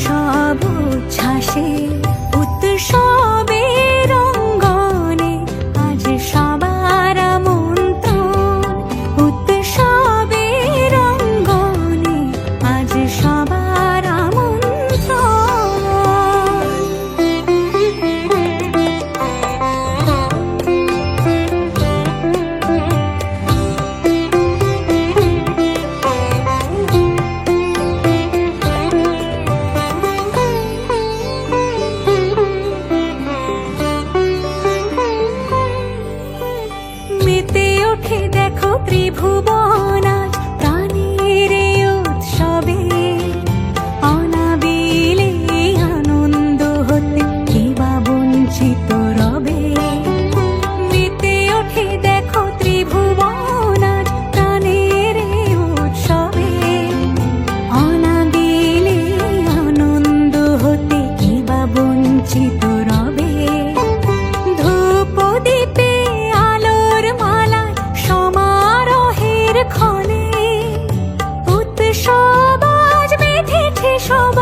সব উচ্ছ্বাসে উৎসব त्रिभुवन trouble.